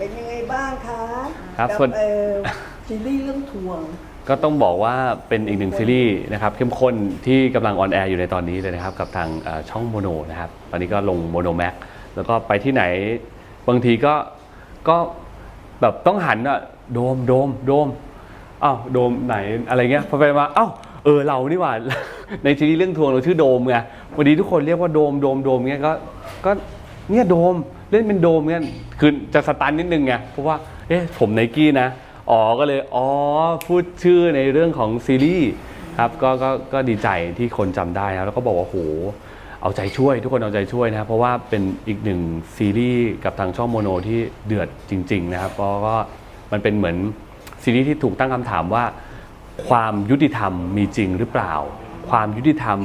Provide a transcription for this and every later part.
เป็นยังไงบ้างคะครับกัส่วน เอ่อซีรีส์เรื่องทวง ก็ต้องบอกว่าเป็นอีกหนึ่งซีรีส์นะครับเข้มข้นที่กำลังออนแอร์อยู่ในตอนนี้เลยนะครับ กับทางเอ่อช่องโมโนนะครับ ตอนนี้ก็ลงโมโนแม็กแล้วก็ไปที่ไหนบางทีก็ก็แบบต้องหันอะโดมโดมโดมอ้าวโดมไหนอะไรเงี้ยพอไปมาเอ้าเออเรานี่หว่า ในซีรีส์เรื่องทวงเราชื่อโดมไงวันนี้ทุกคนเรียกว่าโดมโดมโดมเงี้ยก็ก็เนี่ยโดม เล่นเป็นโดมเงี้ยคือจะสตันนิดนึงไงเพราะว่าเอ๊ะผมไนกี้นะอ๋อก็เลยอ๋อพูดชื่อในเรื่องของซีรีส์ครับก็ก็ก็ดีใจที่คนจำได้ครับแล้วก็บอกว่าโหเอาใจช่วย ทุกคนเอาใจช่วยนะครับเพราะว่าเป็นอีกหนึ่งซีรีส์กับทางช่องโมโนที่เดือดจริง ๆ นะครับก็ก็มันเป็นเหมือนซีรีส์ที่ถูกตั้งคำถามว่า ความยุติธรรมมีจริงหรือเปล่า ความยุติธรรม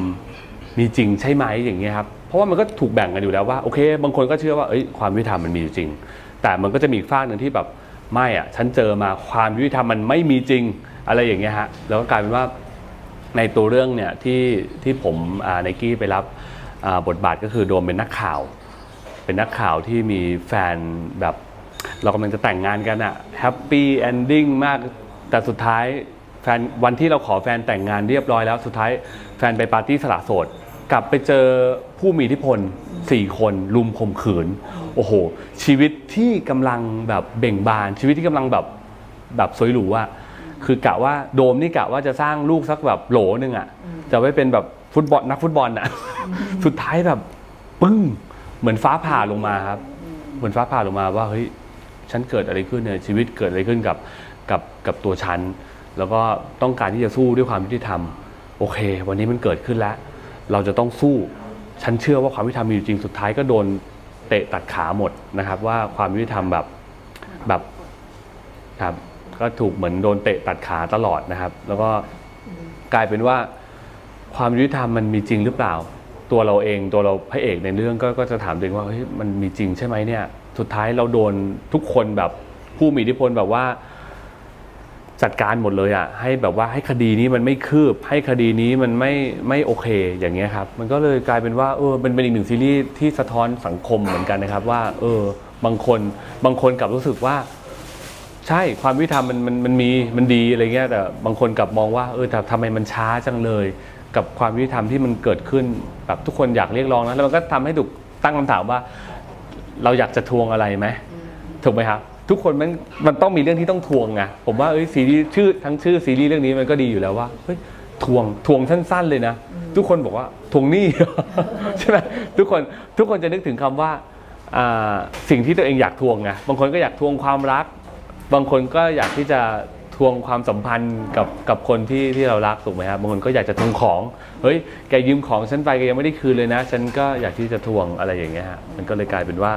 มีจริงใช่ไหมอย่างเงี้ยครับ ราะว่ามันก็ถูกแบ่งกันอยู่แล้วว่าโอเค บางคนก็เชื่อว่าเอ้ยความยุติธรรมมันมีอยู่จริง แต่มันก็จะมีอีกฝากหนึ่งที่แบบไม่อะฉันเจอมาความยุติธรรมมันไม่มีจริงอะไรอย่างเงี้ยฮะแล้วก็กลายเป็นว่าในตัวเรื่องเนี่ยที่ที่ผมไนกี้ไปรับบทบาทก็คือโดมเป็นนักข่าว เป็นนักข่าวที่มีแฟนแบบเรากำลังจะแต่งงานกันอะแฮปปี้เอนดิ้งมากแต่สุดท้ายแฟนวันที่เราขอแฟนแต่งงานเรียบร้อยแล้วสุดท้ายแฟนไปปาร์ตี้สละโสด กลับไปเจอผู้มีอิทธิพลสี่คนลุมข่มขืน โอ้โห ชีวิตที่กำลังแบบเบ่งบาน ชีวิตที่กำลังแบบแบบสวยหรูอะคือกะว่าโดมนี่กะว่าจะสร้างลูกสักแบบโหลนึงอะจะไว้เป็นแบบฟุตบอลนักฟุตบอลอะสุดท้ายแบบปึ้ง เหมือนฟ้าผ่าลงมาครับ เหมือนฟ้าผ่าลงมาว่าเฮ้ยฉันเกิดอะไรขึ้นเนี่ยชีวิตเกิดอะไรขึ้นกับกับกับตัวฉัน แล้วก็ต้องการที่จะสู้ด้วยความยุติธรรม โอเค วันนี้มันเกิดขึ้นแล้ว เราจะต้องสู้ ฉันเชื่อว่าความยุติธรรมมีอยู่จริงสุดท้ายก็โดนเตะตัดขาหมดนะครับ ว่าความยุติธรรมแบบแบบครับก็ถูกเหมือนโดนเตะตัดขาตลอดนะครับ แล้วก็กลายเป็นว่าความยุติธรรมมันมีจริงหรือเปล่า ตัวเราเองตัวเราพระเอกในเรื่องก็ก็จะถามตัวเองว่าเฮ้ยมันมีจริงใช่ไหมเนี่ย สุดท้ายเราโดนทุกคนแบบผู้มีอิทธิพลแบบว่า จัดการหมดเลยอะให้แบบว่าให้คดีนี้มันไม่คืบ ให้คดีนี้มันไม่ไม่โอเคอย่างเงี้ยครับมันก็เลยกลายเป็นว่าเออมันเป็นอีกหนึ่งซีรีส์ที่สะท้อนสังคมเหมือนกันนะครับว่าเออบางคนบางคนกลับรู้สึกว่า ใช่ความยุติธรรมมันมันมันมีมันดีอะไรเงี้ยแต่บางคนกลับมองว่าเออแต่ทำไมมันช้าจังเลย กับความยุติธรรมที่มันเกิดขึ้นแบบทุกคนอยากเรียกร้องนะแล้วมันก็ทำให้ถูกตั้งคำถามว่า เราอยากจะทวงอะไรไหมถูกไหมครับ ทุกคนมันมันต้องมีเรื่องที่ต้องทวงไงผมว่าเอ้ยซีรีส์ชื่อทั้งชื่อซีรีส์เรื่องนี้มันก็ดีอยู่แล้วว่าเฮ้ยทวงทวงสั้น ๆ เลยนะ ทุกคนบอกว่าทวงหนี้ ใช่ไหมทุกคนทุกคนจะนึกถึงคำว่าอ่าสิ่งที่ตัวเองอยากทวงไงบางคนก็อยากทวงความรัก บางคนก็อยากที่จะทวงความสัมพันธ์กับกับคนที่ที่เรารักถูกไหมครับบางคนก็อยากจะทวงของเฮ้ยแกยืมของฉันไปแกยังไม่ได้คืนเลยนะ ฉันก็อยากที่จะทวงอะไรอย่างเงี้ยฮะมันก็เลยกลายเป็นว่า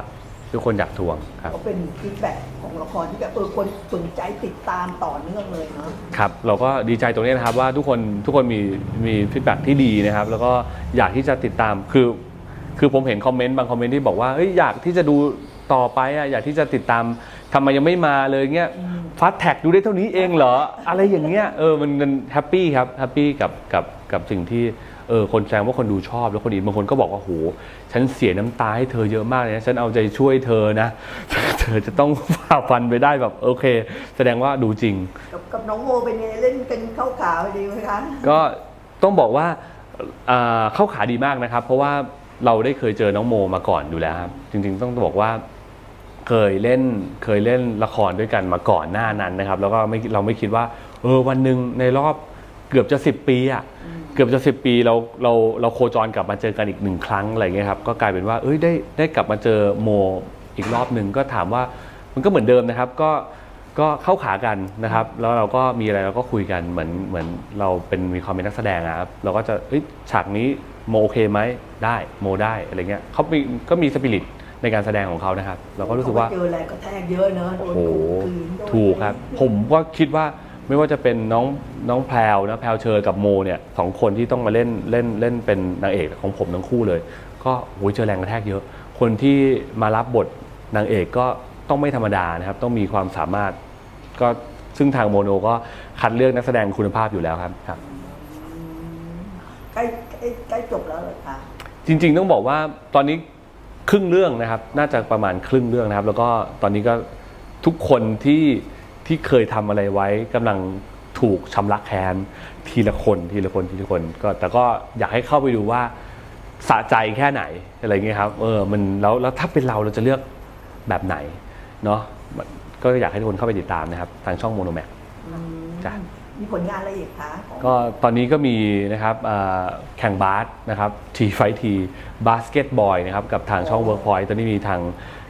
ทุกคนอยากทวงครับ ก็เป็นฟีดแบ็กของละครที่แบบเออคนสนใจติดตามต่อเนื่องเลยเนาะ ครับเราก็ดีใจตรงนี้นะครับว่าทุกคนทุกคนมีมีฟีดแบ็ที่ดีนะครับ แล้วก็อยากที่จะติดตามคือ คือผมเห็นคอมเมนต์บางคอมเมนต์ที่บอกว่าเอ้ยอยากที่จะดูต่อไปอะอยากที่จะติดตาม ทำไมยังไม่มาเลยเงี้ยฟาสแท็กดูได้เท่านี้เองเหรอ อะไรอย่างเงี้ยเออมันมันแฮปปี้ครับแฮปปี้กับกับกับสิ่งที่เออคนแสดงว่าคนดูชอบแล้วคนอินบางคนก็บอกว่าโหฉันเสียน้ำตาให้เธอเยอะมากเลยนะฉันเอาใจช่วยเธอนะ เธอจะต้องฝ่าฟันไปได้แบบโอเค แสดงว่าดูจริง กับกับน้องโมเป็นไงเล่นเป็นเข้าขาวดีไหมคะก็ต้องบอกว่าอ่าเข้าขาดีมากนะครับ เพราะว่าเราได้เคยเจอน้องโมมาก่อนอยู่แล้วครับจริง ๆ ต้องบอกว่า เคยเล่นเคยเล่นละครด้วยกันมาก่อนหน้านั้นนะครับ แล้วก็ไม่เราไม่คิดว่า เออวันหนึ่งในรอบเกือบจะ 10 ปีอะเกือบจะ10ปีเราเราเราโคจรกลับมาเจอกันอีกหนึ่งครั้งอะไรเงี้ยครับก็กลายเป็นว่าเอ้ยได้ได้กลับมาเจอโมอีกรอบหนึ่งก็ถามว่ามันก็เหมือนเดิมนะครับก็ก็เข้าขากันนะครับ แล้วเราก็มีอะไรเราก็คุยกันเหมือนเหมือนเราเป็นมีความเป็นนักแสดงอะครับเราก็จะเอ้ยฉากนี้โมโอเคไหมได้โมได้อะไรเงี้ยเขามีก็มีสปิริต ในการแสดงของเขานะครับ เราก็รู้สึกว่าเจอแรงกระแทกเยอะเนอะโดโอ้นโหข่มขืนโดนถูกครับ ผมก็คิดว่าไม่ว่าจะเป็นน้องน้องแพรวนะแพรวเชอกับโมเนี่ยสองคนที่ต้องมาเล่นเล่นเล่นเป็นนางเอกของผมทั้งคู่เลย ก็โอ้ยเจอแรงกระแทกเยอะ คนที่มารับบทนางเอกก็ต้องไม่ธรรมดานะครับ ต้องมีความสามารถ ก็ซึ่งทางโมโนก็คัดเลือกนักแสดงคุณภาพอยู่แล้วครับครับ ใกล้ใกล้ใกล้จบแล้วเหรอคะจริงๆต้องบอกว่าตอนนี้ ครึ่งเรื่องนะครับ น่าจะประมาณครึ่งเรื่องนะครับ แล้วก็ตอนนี้ก็ทุกคนที่ที่เคยทำอะไรไว้กำลังถูกชำระแค้นทีละคนทีละคนทีละคน ก็แต่ก็อยากให้เข้าไปดูว่าสะใจแค่ไหนอะไรเงี้ยครับเออมันแล้วแล้วถ้าเป็นเราเราจะเลือกแบบไหนเนาะก็อยากให้ทุกคนเข้าไปติดตามนะครับ ทางช่องโมโนแมจ้ะ มีผลงานอะไรอีกคะของก็ตอนนี้ก็มีนะครับอ่าแข่งบาสนะครับทีไฟทีบาสเกตบอลนะครับกับทางช่อง Workpoint ตอนนี้มีทาง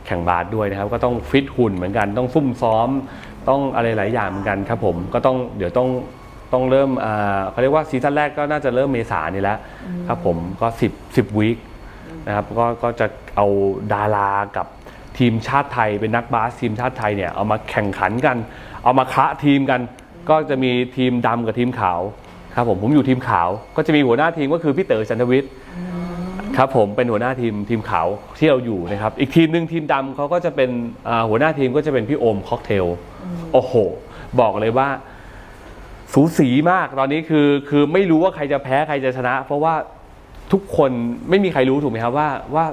แข่งบาสด้วยนะครับ ก็ต้องฟิตหุ่นเหมือนกันต้องซุ่มซ้อมต้องอะไรหลายอย่างเหมือนกันครับผมก็ต้องเดี๋ยวต้องต้องเริ่มอ่าเขาเรียกว่าซีซั่นแรกก็น่าจะเริ่มเมษานี่แล้วครับผมก็ 10 10วีคนะครับก็ก็จะเอาดารากับทีมชาติไทยเป็นนักบาสทีมชาติไทยเนี่ยเอามาแข่งขันกัน เอามาคะทีมกัน ก็จะมีทีมดำกับทีมขาวครับผมผมอยู่ทีมขาว ก็จะมีหัวหน้าทีมก็คือพี่เต๋อชันทวิทย์ครับผมเป็นหัวหน้าทีมทีมขาวที่เราอยู่นะครับ อีกทีมหนึ่งทีมดำเขาก็จะเป็นหัวหน้าทีมก็จะเป็นพี่โอมค็อกเทลโอ้โห บอกเลยว่า สูสีมากตอนนี้คือคือไม่รู้ว่าใครจะแพ้ใครจะชนะ เพราะว่าทุกคนไม่มีใครรู้ถูกไหมครับว่าว่า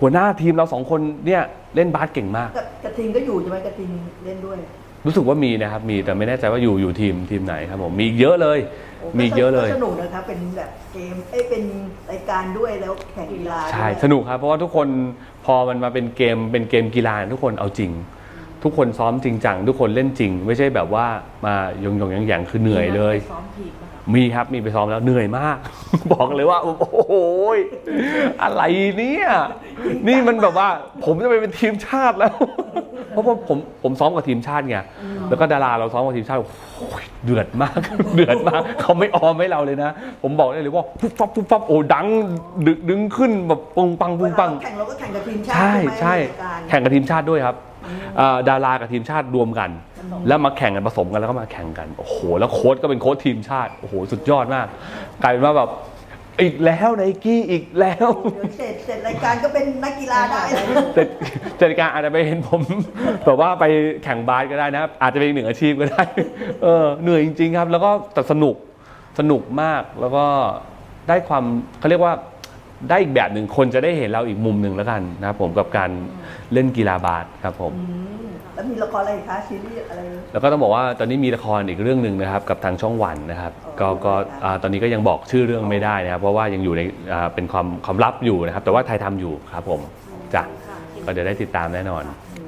หัวหน้าทีมเราสองคนเนี่ยเล่นบาสเก่งมากกระกระทิงก็อยู่ใช่ไหมกระทิงเล่นด้วย รู้สึกว่ามีนะครับ มีแต่ไม่แน่ใจว่าอยู่อยู่ทีมทีมไหนครับผมมีอีกเยอะเลย โมีอีกเยอะเลย ก็สนุกนะครับเป็นแบบเกมเอ้ยเป็นรายการด้วยแล้วแข่งกีฬาใช่ด้วยสนุกครับ เพราะว่าทุกคนพอมันมาเป็นเกมเป็นเกมกีฬาทุกคนเอาจริง ทุกคนซ้อมจริงจังทุกคนเล่นจริง ไม่ใช่แบบว่ามายงยงยังยังคือเหนื่อยเลยไปซ้อมทีมป่ะคะ มีครับมีไปซ้อมแล้วเหนื่อยมาก บอกเลยว่า โอ้โหยอะไรเนี่ยนี่มันแบบว่า ผมจะไปเป็นทีมชาติแล้ว เพราะว่าผมผมซ้อมกับทีมชาติไงแล้วก็ดาราเราซ้อมกับทีมชาติโอ้โหเดือดมากเดือดมากเขาไม่ออมให้เราเลยนะ ผมบอกได้เลยว่าปุ๊บปั๊บปุ๊บปั๊บโอ้ดังดึกดึงขึ้นแบบปุงปังปุงปังเวลาเราแข่งเราก็แข่งกับทีมชาติใช่ไหมใช่รายการแข่งกับทีมชาติด้วยครับอ่าดารากับทีมชาติรวมกัน แล้วมาแข่งกันผสมกันแล้วก็มาแข่งกัน โอ้โห แล้วโค้ชก็เป็นโค้ชทีมชาติ โอ้โห สุดยอดมาก กลายเป็นว่าแบบอีกแล้วไนกี้อีกแล้ว เดี๋ยวเสร็จเสร็จรายการก็เป็นนักกีฬาได้เลย แต่จัดการอาจจะไปเห็นผมแบบว่าไปแข่งบาสก็ได้นะ อาจจะเป็นอีกหนึ่งอาชีพก็ได้ เออเหนื่อยจริง ๆ ครับ แล้วก็แต่สนุกสนุกมากแล้วก็ได้ความเขาเรียกว่า ได้อีกแบบหนึ่งคนจะได้เห็นเราอีกมุมหนึ่งแล้วกันนะครับผมกับการเล่นกีฬาบาสครับผม อืมแล้วมีละครอะไรอีกคะซีรีส์อะไร แล้วก็ต้องบอกว่าตอนนี้มีละครอีกเรื่องหนึ่งนะครับกับทางช่องวันนะครับอ๋อก็ก็ค่ะอ่าตอนนี้ก็ยังบอกชื่อเรื่องไม่ได้นะครับ เพราะว่ายังอยู่ในอ่าเป็นความความลับอยู่นะครับ แต่ว่าไทยทำอยู่ครับผมจ้ะค่ะเห็นก็เดี๋ยวได้ติดตามแน่นอน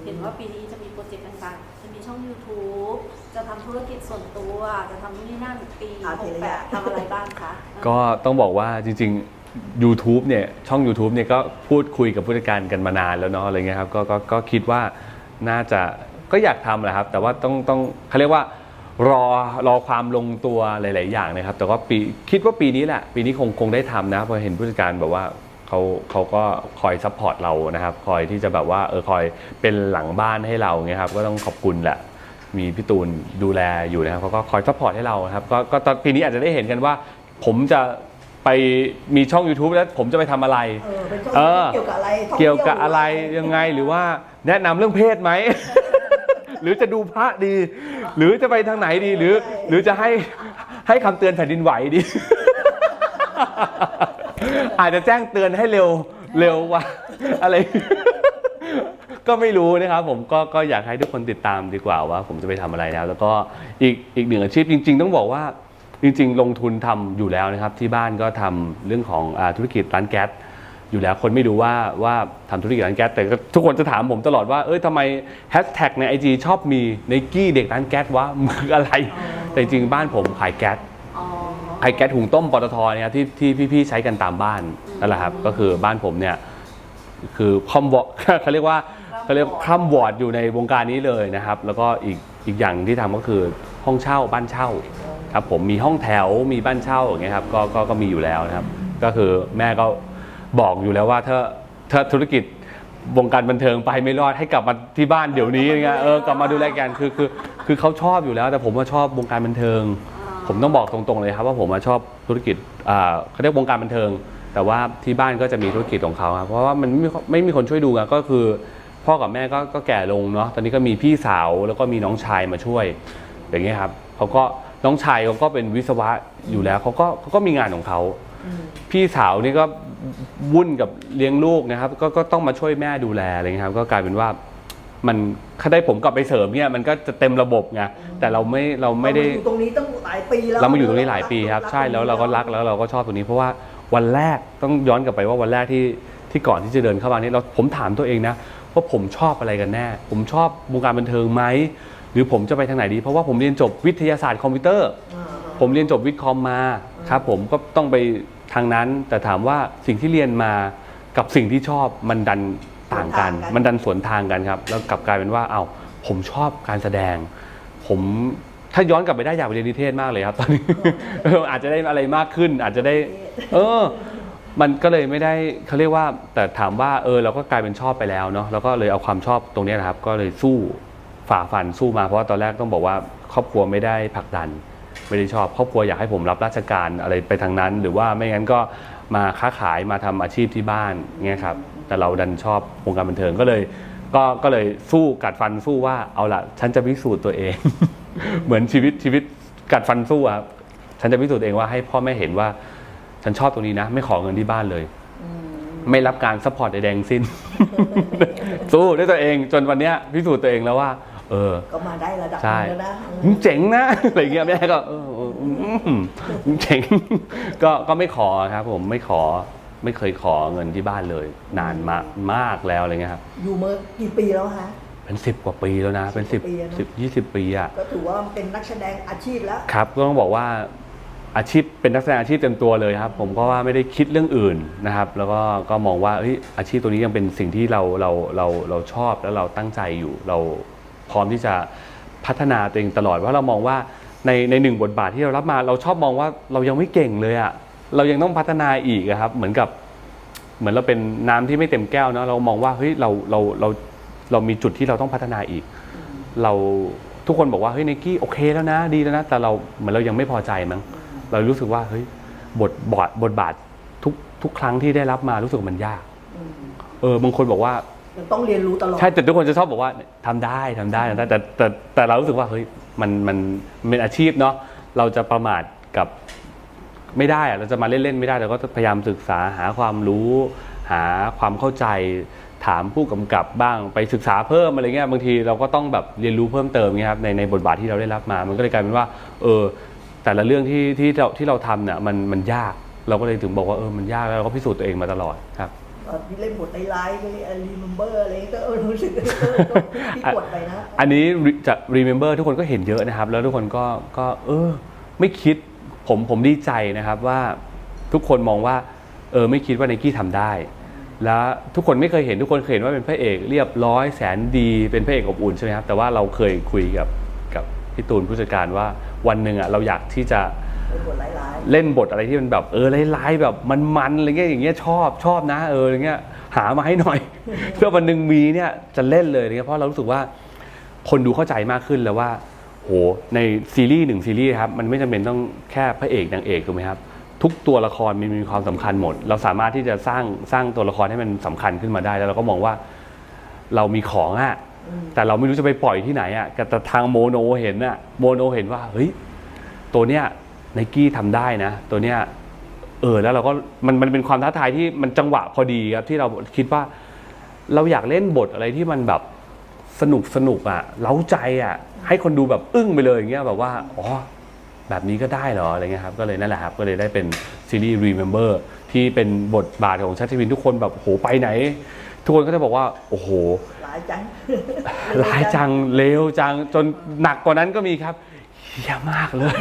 เห็นว่าปีนี้จะมีโปรเจกต์ต่างๆ จะมีช่อง YouTube จะทำธุรกิจส่วนตัว จะทำนู่นนี่นั่นปีอ่าทีละอย่าง68ทำอะไรบ้างคะ ก็ต้องบอกว่าจริงๆ YouTube เนี่ยช่อง YouTube เนี่ยก็พูดคุยกับผู้จัดการกันมานานแล้วเนาะอะไรเงี้ยครับก็ก็ก็คิดว่าน่าจะก็อยากทำแหละครับ แต่ว่าต้องต้องเขาเรียกว่ารอรอความลงตัวหลาย ๆ อย่างนะครับ แต่ว่าปีคิดว่าปีนี้แหละ ปีนี้คงคงได้ทำนะเพราะเห็นผู้จัดการแบบว่าเขาเขาก็คอยซัพพอร์ตเรานะครับคอยที่จะแบบว่าเออคอยเป็นหลังบ้านให้เราเงี้ยครับก็ต้องขอบคุณแหละมีพี่ตูนดูแลอยู่นะครับเขาก็คอยซัพพอร์ตให้เรานะครับก็ก็ตอนปีนี้อาจจะได้เห็นกันว่า ผมจะ ไปมีช่อง YouTube แล้วผมจะไปทำอะไร เออเป็นช่องเออ เกี่ยวกับอะไรท่องเกี่ยวที่กับอะไรยังไงหรือว่าแนะนำเรื่องเพศไหม หรือจะดูพระดี หรือจะไปทางไหนดีหรือ หรือจะให้ให้คำเตือนแผ่นดินไหวดี อาจจะแจ้งเตือนให้เร็วเร็วกว่า อะไร ก็ไม่รู้นะครับผมก็ก็อยากให้ทุกคนติดตามดีกว่าว่า ผมจะไปทำอะไรแล้ว แล้วก็อีกอีกหนึ่งอาชีพจริง ๆ ต้องบอกว่า จริงๆ ลงทุนทำอยู่แล้วนะครับ ที่บ้านก็ทำเรื่องของอาธุรกิจร้านแก๊สอยู่แล้วคนไม่รู้ว่าว่าทำธุรกิจร้านแก๊สแต่ก็ทุกคนจะถามผมตลอดว่าเอ้ยทำไมแฮชแท็กในไอจีชอบมีในกี้เด็กร้านแก๊สวะมันคืออะไร แต่จริงๆบ้านผมขายแก๊สอ๋อไข่แก๊สหุงต้มปตทเนี่ยที่ที่พี่ๆใช้กันตามบ้านนั่นแหละครับก็คือบ้านผมเนี่ยคือคอมวอเขาเรียกว่าเขาเรียกคร่ำวอร์ดอยู่ในวงการนี้เลยนะครับ แล้วก็อีกอีกอย่างที่ทำก็คือห้องเช่าบ้านเช่า ครับผมมีห้องแถวมีบ้านเช่าอย่างเงี้ยครับก็ก็ก็มีอยู่แล้วนะครับ ก็คือแม่ก็บอกอยู่แล้วว่าถ้าถ้าธุรกิจวงการบันเทิงไปไม่รอดให้กลับมาที่บ้านเดี๋ยวนี้อย่างเงี้ยเออกลับมาดูแลกันคือคือคือเขาชอบอยู่แล้ว แต่ผมว่าชอบวงการบันเทิง ผมต้องบอกตรงๆเลยครับว่าผมมาชอบธุรกิจอ่าเขาเรียกวงการบันเทิง แต่ว่าที่บ้านก็จะมีธุรกิจของเขาครับเพราะว่ามันไม่ไม่มีคนช่วยดูอะก็คือพ่อกับแม่ก็ก็แก่ลงเนาะตอนนี้ก็มีพี่สาวแล้วก็มีน้องชายมาช่วย อย่างเงี้ยครับเขาก็ น้องชายเขาก็เป็นวิศวะอยู่แล้วเขาก็เขาก็มีงานของเขาอืมพี่สาวนี่ก็วุ่นกับเลี้ยงลูกนะครับก็ก็ต้องมาช่วยแม่ดูแลอะไรเงี้ยครับก็กลายเป็นว่ามันถ้าได้ผมกลับไปเสริมเนี่ยมันก็จะเต็มระบบไงแต่เราไม่เราไม่ได้เราอยู่ตรงนี้ตั้งหลายปีแล้วเรามาอยู่ตรงนี้หลายปีครับกใช่แล้วเราก็รักแล้วเราก็ชอบตรงนี้ เพราะว่าวันแรกต้องย้อนกลับไปว่าวันแรกที่ที่ก่อนที่จะเดินเข้ามานี่เราผมถามตัวเองนะว่าผมชอบอะไรกันแน่ ผมชอบวงการบันเทิงไหม หรือผมจะไปทางไหนดี เพราะว่าผมเรียนจบวิทยาศาสตร์คอมพิวเตอร์อ่าผมเรียนจบวิทย์คอมมาครับผมก็ต้องไปทางนั้น แต่ถามว่าสิ่งที่เรียนมากับสิ่งที่ชอบมันดันต่างกัน มันดันสวนทางกันครับ แล้วกลับกลายเป็นว่าเอ้าผมชอบการแสดง ผมถ้าย้อนกลับไปได้อยากไปเรียนนิเทศมากเลยครับ ตอนนี้เอออาจจะได้อะไรมากขึ้น อาจจะได้ เออ มันก็เลยไม่ได้เขาเรียกว่า แต่ถามว่าเออเราก็กลายเป็นชอบไปแล้วเนาะแล้วก็เลยเอาความชอบตรงเนี้ยนะครับ ก็เลยสู้ ฝ่าฟันสู้มาเพราะว่าตอนแรกต้องบอกว่าครอบครัวไม่ได้ผลักดัน ไม่ได้ชอบครอบครัวอยากให้ผมรับราชการอะไรไปทางนั้น หรือว่าไม่งั้นก็มาค้าขายมาทำอาชีพที่บ้านเงี้ยครับแต่เราดันชอบวงการบันเทิงก็เลยก็ก็เลยสู้กัดฟันสู้ว่าเอาละฉันจะพิสูจน์ตัวเอง เหมือนชีวิตชีวิตกัดฟันสู้อะครับฉันจะพิสูจน์ตัวเองว่าให้พ่อแม่เห็นว่า ฉันชอบตรงนี้นะ ไม่ขอเงินที่บ้านเลย ไม่รับการซัพพอร์ตใดๆทั้งสิ้น สู้ด้วยตัวเองจนวันเนี้ยพิสูจน์ตัวเองแล้วว่า เออ ก็มาได้ระดับหใช่นึงแล้วนะมึงเจ๋งนะ อะไรเงี้ยแม่ก็เออเอออืมมึงเจ๋ง ก็ก็ไม่ขอครับผมไม่ขอไม่เคยขอเงินที่บ้านเลย นานมากมากแล้วอะไรเงี้ยครับอยู่เมื่อกี่ปีแล้วฮะเป็นสิบกว่าปีแล้วนะเป็นสิบปีอะเนอะสิบยี่สิบปีอะก็ถือว่าเป็นนักแสดงอาชีพแล้ว ครับก็ต้องบอกว่าอาชีพเป็นนักแสดงอาชีพเต็มตัวเลยครับ ผมก็ว่าไม่ได้คิดเรื่องอื่นนะครับ แล้วก็ก็มองว่าเฮ้ยอาชีพตัวนี้ยังเป็นสิ่งที่เราเราเราเราชอบแล้วเราตั้งใจอยู่เรา พร้อมที่จะพัฒนาตัวเองตลอดว่าเรามองว่าในในหนึ่งบทบาทที่เรารับมา เราชอบมองว่าเรายังไม่เก่งเลยอะเรายังต้องพัฒนาอีกครับ เหมือนกับเหมือนเราเป็นน้ำที่ไม่เต็มแก้วเนาะเรามองว่าเฮ้ยเราเราเราเรามีจุดที่เราต้องพัฒนาอีก เราทุกคนบอกว่าเฮ้ยไนกี้โอเคแล้วนะดีแล้วนะ แต่เราเหมือนเรายังไม่พอใจมั้งเรารู้สึกว่าเฮ้ยบทบาทบทบาททุกทุกครั้งที่ได้รับมารู้สึกว่ามันยากเออบางคนบอกว่า ยังต้องเรียนรู้ตลอด ใช่แต่ทุกคนจะชอบบอกว่าทำได้ทำได้ทำได้แต่แต่แต่เรารู้สึกว่าเฮ้ยมันมันมันเป็นอาชีพเนาะเราจะประมาทกับไม่ได้อะเราจะมาเล่นๆไม่ได้เราก็พยายามศึกษาหาความรู้ หาความเข้าใจ ถามผู้กำกับบ้างไปศึกษาเพิ่มอะไรเงี้ยบางทีเราก็ต้องแบบเรียนรู้เพิ่มเติมเงี้ยครับในในบทบาทที่เราได้รับมา มันก็เลยกลายเป็นว่าเออแต่ละเรื่องที่ที่เราที่เราทำเนี่ยมันมันยาก เราก็เลยถึงบอกว่าเออมันยากแล้วเราก็พิสูจน์ตัวเองมาตลอดครับ ที่เล่นบทในไลฟ์รีเมมเบอร์อะไรก็เออรู้สึกเออก็ที่กดไปนะ อันนี้จะ remember ทุกคนก็เห็นเยอะนะครับ แล้วทุกคนก็ก็เออ ไม่คิดผมผมดีใจนะครับว่าทุกคนมองว่า เออไม่คิดว่าไนกี้ทำได้ แล้วทุกคนไม่เคยเห็นทุกคนเคยเห็นว่าเป็นพระเอกเรียบร้อยแสนดีเป็นพระเอกอบอุ่นใช่ไหมครับแต่ว่าเราเคยคุยกับกับพี่ตูนผู้จัดการว่าวันหนึ่งอะเราอยากที่จะ เล่นบทอะไรที่มันแบบเออร้ายๆแบบมันๆอะไรเงี้ยอย่างเงี้ยชอบชอบนะเอออย่างเงี้ยหามาให้หน่อยเพื่อวันหนึ่งมีเนี่ยจะเล่นเลยเนี่ยเพราะเรารู้สึกว่าคนดูเข้าใจมากขึ้นแล้วว่าโหในซีรีส์หนึ่งซีรีส์ครับมันไม่จำเป็นต้องแค่พระเอกนางเอกถูกไหมครับทุกตัวละครมันมีความสำคัญหมด เราสามารถที่จะสร้างสร้างตัวละครให้มันสำคัญขึ้นมาได้ แล้วเราก็มองว่าเรามีของอะแต่เราไม่รู้จะไปปล่อยที่ไหนอะแต่ทางโมโนเห็นอะโมโนเห็นว่าเฮ้ยตัวเนี้ย ไนกี้ทำได้นะ ตัวเนี้ยเออแล้วเราก็มันมันเป็นความท้าทายที่มันจังหวะพอดีครับที่เราคิดว่า เราอยากเล่นบทอะไรที่มันแบบสนุกสนุกอะเล้าใจอะให้คนดูแบบอึ้งไปเลยอย่างเงี้ยแบบว่าอ๋อแบบนี้ก็ได้เหรออะไรเงี้ยครับก็เลยนั่นแหละครับก็เลยได้เป็นซีรีส์ Remember ที่เป็นบทบาทของชัชวินทุกคนแบบโหไปไหน ทุกคนก็จะบอกว่า โอ้โหหลายจังร้ายจังเลวจังจนหนักกว่านั้นก็มีครับ เฮียมากเลย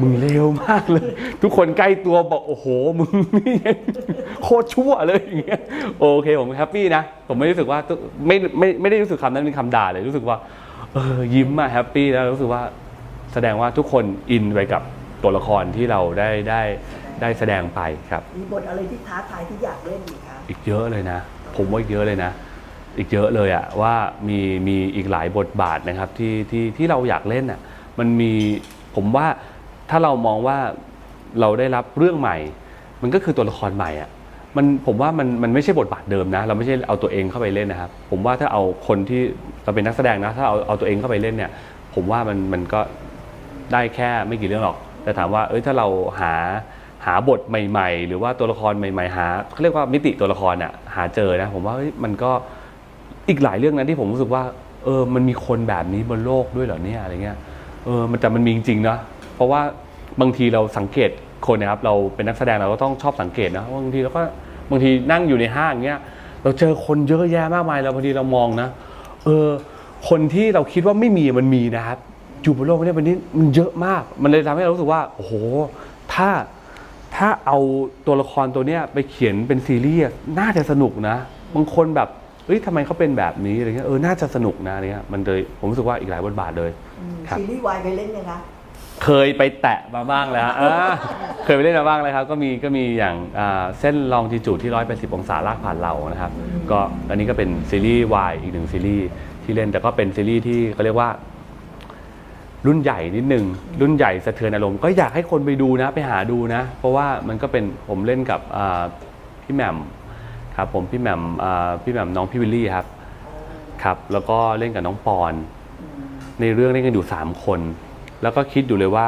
มึงเลวมากเลย ทุกคนใกล้ตัวบอกโอ้โห มึงนี่โคตรชั่วเลยอย่างเงี้ย โอเคผมแฮปปี้นะ ผมไม่รู้สึกว่าไม่ไม่ไม่ได้รู้สึกคำนั้นเป็นคำด่าเลย รู้สึกว่า เออยิ้มอะแฮปปี้แล้วรู้สึกว่าแสดงว่าทุกคนอินไปกับตัวละครที่เราได้ได้ได้แสดงไปครับ มีบทอะไรที่ท้าทายที่อยากเล่นอีกคะอีกเยอะเลยนะ ผมว่าอีกเยอะเลยนะ อีกเยอะเลยอะว่ามีมีอีกหลายบทบาทนะครับที่ที่ที่เราอยากเล่นอะ มันมีผมว่าถ้าเรามองว่าเราได้รับเรื่องใหม่ มันก็คือตัวละครใหม่อะมันผมว่ามันมันไม่ใช่บทบาทเดิมนะ เราไม่ใช่เอาตัวเองเข้าไปเล่นนะครับ ผมว่าถ้าเอาคนที่เราเป็นนักแสดงนะ ถ้าเอาเอาตัวเองเข้าไปเล่นเนี่ย ผมว่ามันมันก็ได้แค่ไม่กี่เรื่องหรอก แต่ถามว่าเอ้ยถ้าเราหาหาบทใหม่ ๆ หรือว่าตัวละครใหม่ ๆ หาเขาเรียกว่ามิติตัวละครอะหาเจอนะ ผมว่ามันก็อีกหลายเรื่องนะที่ผมรู้สึกว่า เออมันมีคนแบบนี้บนโลกด้วยเหรอเนี่ยอะไรเงี้ย เออมันแต่มันมีจริงๆนะเพราะว่าบางทีเราสังเกตคนนะครับเราเป็นนักแสดงเราก็ต้องชอบสังเกตนะว่าบางทีเราก็บางทีนั่งอยู่ในห้างเงี้ยเราเจอคนเยอะแยะมากมายแล้วบางทีเรามองนะเออคนที่เราคิดว่าไม่มีมันมีนะครับอยู่บนโลกนี้วันนี้มันเยอะมาก มันเลยทำให้เรารู้สึกว่าโอ้โหถ้าถ้าเอาตัวละครตัวเนี้ยไปเขียนเป็นซีรีส์น่าจะสนุกนะ บางคนแบบ เฮ้ยทำไมเขาเป็นแบบนี้อะไรเงี้ยเออน่าจะสนุกนะอะไรเงี้ยมันเลยผมรู้สึกว่าอีกหลายบทบาทเลยอืมครับ ซีรีส์วายเคยเล่นยังคะเคยไปแตะมาบ้างแล้วฮะเออเคยไปเล่นมาบ้างเลยครับ ก็มีก็มีอย่างอ่าเส้นลองจีจูดที่ร้อยแปดสิบองศาลากผ่านเรานะครับ ก็อันนี้ก็เป็นซีรีส์วายอีกหนึ่งซีรีส์ที่เล่นแต่ก็เป็นซีรีส์ที่เขาเรียกว่า รุ่นใหญ่นิดนึงรุ่นใหญ่สะเทือนอารมณ์ก็อยากให้คนไปดูนะ ไปหาดูนะ เพราะว่ามันก็เป็นผมเล่นกับอ่าพี่แหม่ม ครับผมพี่แหม่มอ่าพี่แหม่มน้องพี่วิลลี่ครับครับแล้วก็เล่นกับน้องปอน ในเรื่องเล่นกันอยู่ 3 คน แล้วก็คิดอยู่เลยว่า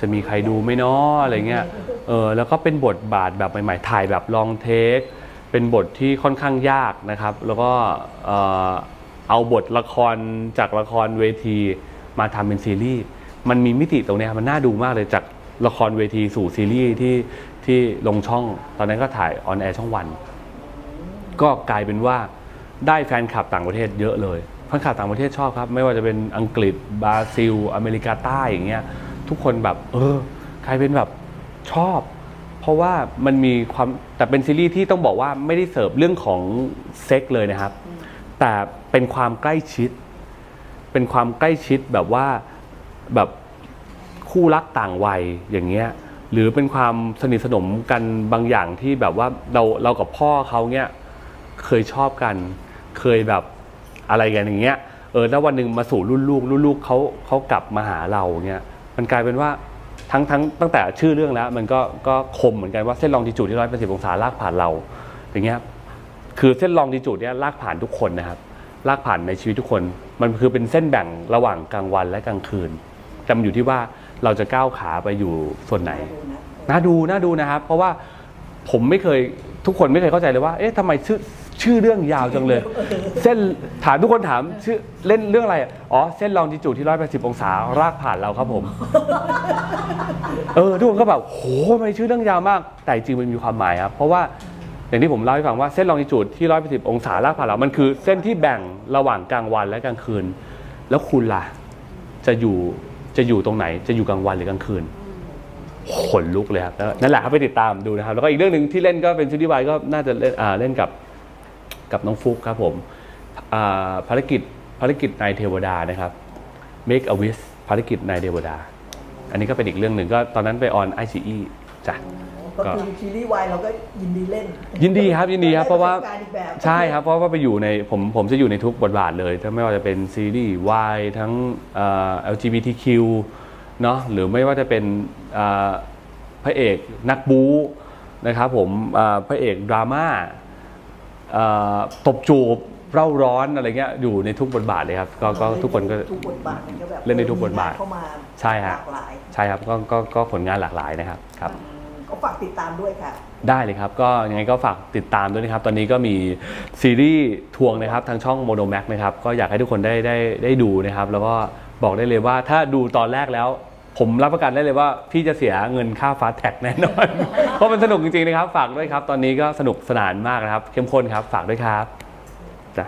จะมีใครดูไหมเนาะอะไรเงี้ยเออแล้วก็เป็นบทบาทแบบใหม่ๆถ่ายแบบลองเทค เป็นบทที่ค่อนข้างยากนะครับ แล้วก็เอ่อเอาบทละครจากละครเวทีมาทำเป็นซีรีส์มันมีมิติตรงเนี้ยมันน่าดูมากเลยจากละครเวทีสู่ซีรีส์ที่ที่ลงช่อง ตอนนั้นก็ถ่ายออนแอร์ช่องวัน ก็กลายเป็นว่าได้แฟนคลับต่างประเทศเยอะเลยแฟนคลับต่างประเทศชอบครับ ไม่ว่าจะเป็นอังกฤษบราซิล อเมริกาใต้อย่างเงี้ยทุกคนแบบ เออกลายเป็นแบบชอบ เพราะว่ามันมีความแต่เป็นซีรีส์ที่ต้องบอกว่าไม่ได้เสิร์ฟเรื่องของเซ็กเลยนะครับ แต่เป็นความใกล้ชิด เป็นความใกล้ชิดแบบว่าแบบคู่รักต่างวัยอย่างเงี้ยหรือเป็นความสนิทสนมกันบางอย่างที่แบบว่าเราเรากับพ่อเขาเนี้ย เคยชอบกัน เคยแบบอะไรกันอย่างเงี้ยเออแล้ววันหนึ่งมาสู่รุ่นลูกรุ่นลูกเขาเขากลับมาหาเราเงี้ยมันกลายเป็นว่าทั้งทั้งตั้งแต่ชื่อเรื่องแล้ว มันก็ก็คมเหมือนกันว่าเส้นลองจิจูดที่ร้อยแปดสิบองศาลากผ่านเรา อย่างเงี้ยคือเส้นลองดีจูดเนี่ยลากผ่านทุกคนนะครับลากผ่านในชีวิตทุกคน มันคือเป็นเส้นแบ่งระหว่างกลางวันและกลางคืนแต่มันอยู่ที่ว่าเราจะก้าวขาไปอยู่ส่วนไหนดูนะน่าดูน่าดูนะครับ เพราะว่าผมไม่เคย ทุกคนไม่เคยเข้าใจเลยว่า เอ๊ะทำไมชื่อชื่อเรื่องยาวจังเลย เส้นถามทุกคนถามชื่อเล่นเรื่องอะไรอ๋อ เส้นลองจิจูดที่ร้อยแปดสิบองศารากผ่านเราครับผม เออทุกคนก็แบบโหทำไมชื่อเรื่องยาวมาก แต่จริงๆมันมีความหมายครับ เพราะว่าอย่างที่ผมเล่าให้ฟังว่าเส้นลองจิจูดที่ร้อยแปดสิบองศาลากผ่านเรา มันคือเส้นที่แบ่งระหว่างกลางวันและกลางคืน แล้วคุณล่ะ จะอยู่จะอยู่ตรงไหน จะอยู่กลางวันหรือกลางคืน ขนลุกเลยครับแล้วนั่นแหละครับไปติดตามดูนะครับ แล้วก็อีกเรื่องหนึ่งที่เล่นก็เป็นซีรีส์วายก็น่าจะเล่นอ่าเล่นกับกับน้องฟุกครับผมอ่าภารกิจภารกิจนายเทวดานะครับ Make a Wish ภารกิจนายเทวดา อันนี้ก็เป็นอีกเรื่องหนึ่งก็ตอนนั้นไปออนไอซีจ้ะก็คือซีรีส์วายเราก็ยินดีเล่น ยินดีครับยินดีครับเพราะว่าได้ปสบกณ์อีกแบบใช่ครับเพราะว่าไปอยู่ในผมผมจะอยู่ในทุกบทบาทเลยทั้งไม่ว่าจะเป็นซีรีส์วายทั้งเอ่อ LGBTQ เนาะหรือไม่ว่าจะเป็นเอ่อพระเอกนักบู๊นะครับผมเอ่อพระเอกดราม่าเอ่อตบจูบเร่าร้อนอะไรเงี้ยอยู่ในทุกบทบาทเลยครับก็ก็ทุกคนก็ทุกบทบาทมันก็แบบเล่นได้ทุกบทบาทเข้ามาใช่ฮะหลากหลายใช่ครับก็ก็ก็ผลงานหลากหลายนะครับครับก็ฝากติดตามด้วยค่ะ ได้เลยครับ ก็ยังไงก็ฝากติดตามด้วยนะครับ ตอนนี้ก็มีซีรีส์ทวงนะครับทางช่อง Mono Max นะครับ ก็อยากให้ทุกคนได้ได้ได้ดูนะครับ แล้วก็ บอกได้เลยว่า ถ้าดูตอนแรกแล้ว ผมรับประกันได้เลยว่า พี่จะเสียเงินค่าฟาแท็กแน่นอน เพราะมันสนุกจริงๆนะครับ ฝากด้วยครับ ตอนนี้ก็สนุกสนานมากนะครับ เข้มข้นครับ ฝากด้วยครับจ้ะ